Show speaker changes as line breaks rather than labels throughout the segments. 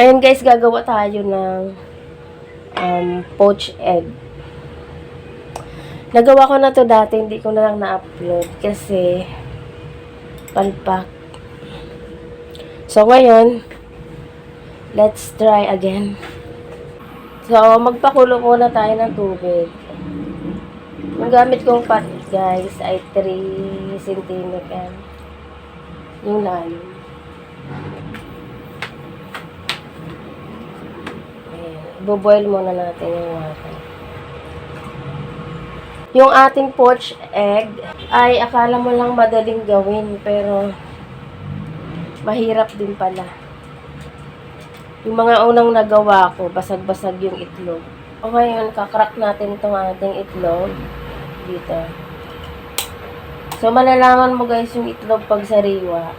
Ngayon guys, gagawa tayo ng um, poached egg. Nagawa ko na to dati, hindi ko na lang na-upload kasi palpak. So ngayon, let's try again. So, magpakulo muna tayo ng tubig. Yung gamit kong pot guys ay 3 cm yung lalim. Ayan. Iboboil muna natin yung water. Yung ating poached egg ay akala mo lang madaling gawin pero mahirap din pala. Yung mga unang nagawa ko, basag-basag yung itlog. O ngayon, kakrak natin itong ating itlog dito. So, malalaman mo guys yung itlog pag sariwa.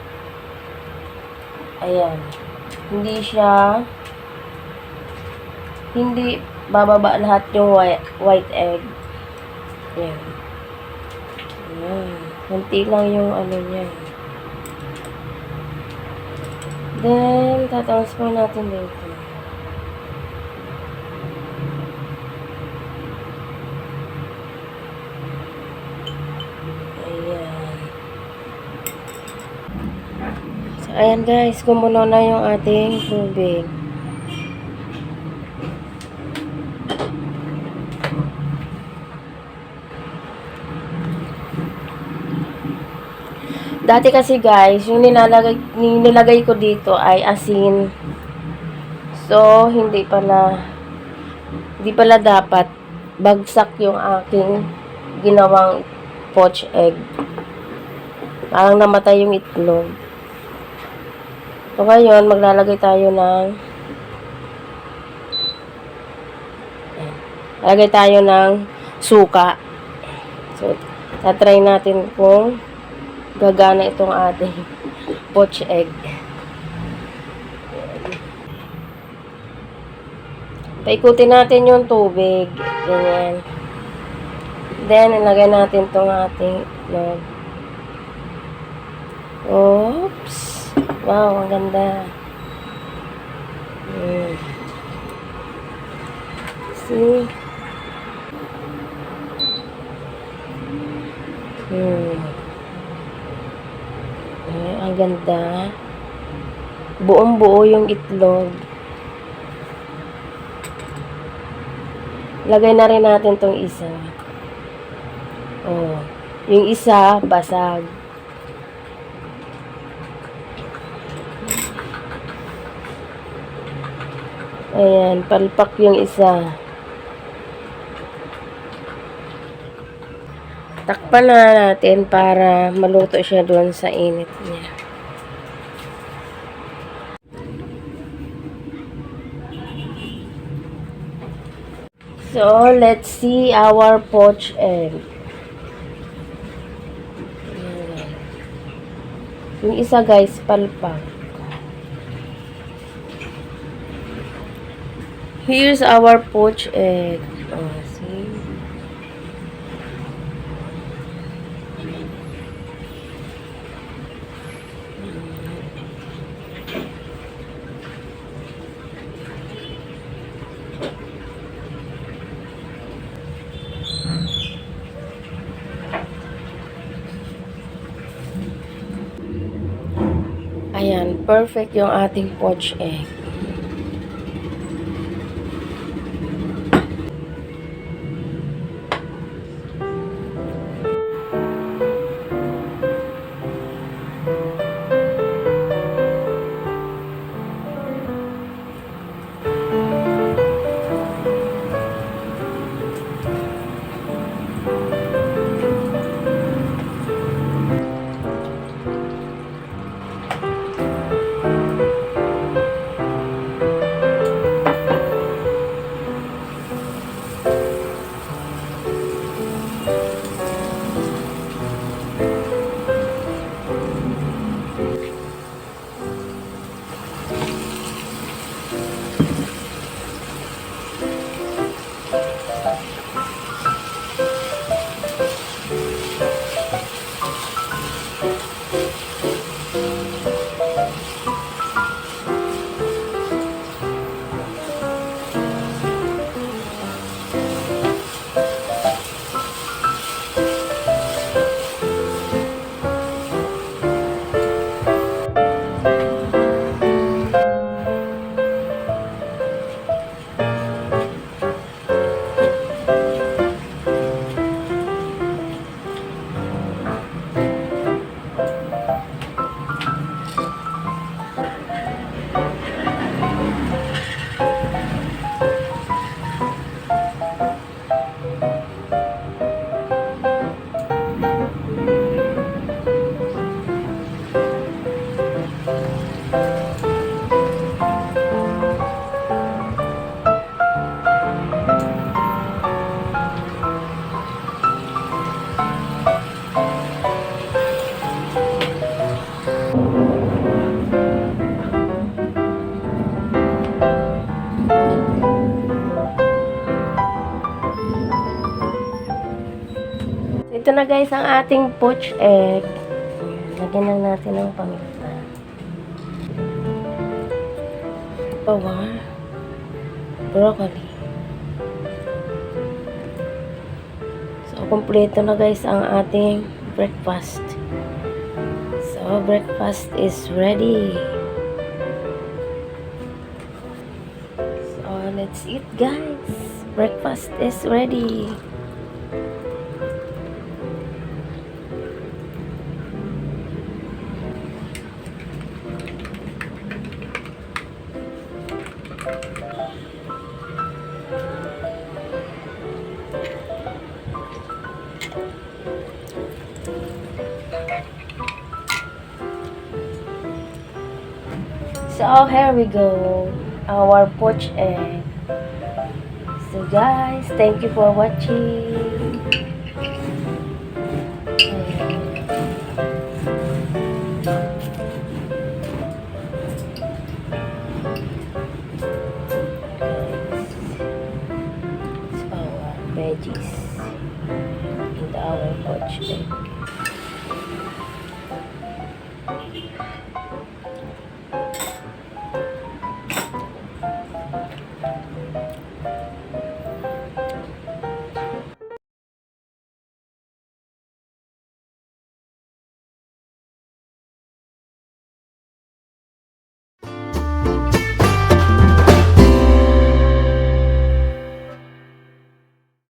Ayan. Hindi siya hindi bababa lahat yung white, egg. Ayan. Ayan. Kunti lang yung ano niya. Then, tatransfer natin dito. Ayan. So, ayan guys, kumulo na yung ating tubig. Dati kasi guys, yung nilalagay, nilagay ko dito ay asin. So, hindi pala, hindi pala dapat bagsak yung aking ginawang poached egg. Parang namatay yung itlog. So, ngayon, maglalagay tayo ng. Lalagay tayo ng suka. So, tatry natin kung gagana itong ating poached egg. Paikutin natin yung tubig. Ganyan. Then, ilagay natin itong ating itlog. Oops! Wow, ang ganda. Hmm. See? Hmm. Ay, ang ganda. Buong buo yung itlog. Lagay na rin natin tong isa. Oh. Yung isa, basag. Ayan, palpak yung isa. Takpan na natin para maluto siya doon sa init niya. So, let's see our poached egg. Yung isa guys, palpak. Here's our poached egg. Oh, see? Ayan, perfect yung ating poached egg. Ito na guys ang ating poached egg. Lagyan lang natin ng paminta. Bawang. Broccoli. So, kompleto na guys ang ating breakfast. So, breakfast is ready. So, let's eat guys. Breakfast is ready. So, oh, here we go. Our poached egg. So, guys, thank you for watching. It's our veggies and our poached egg.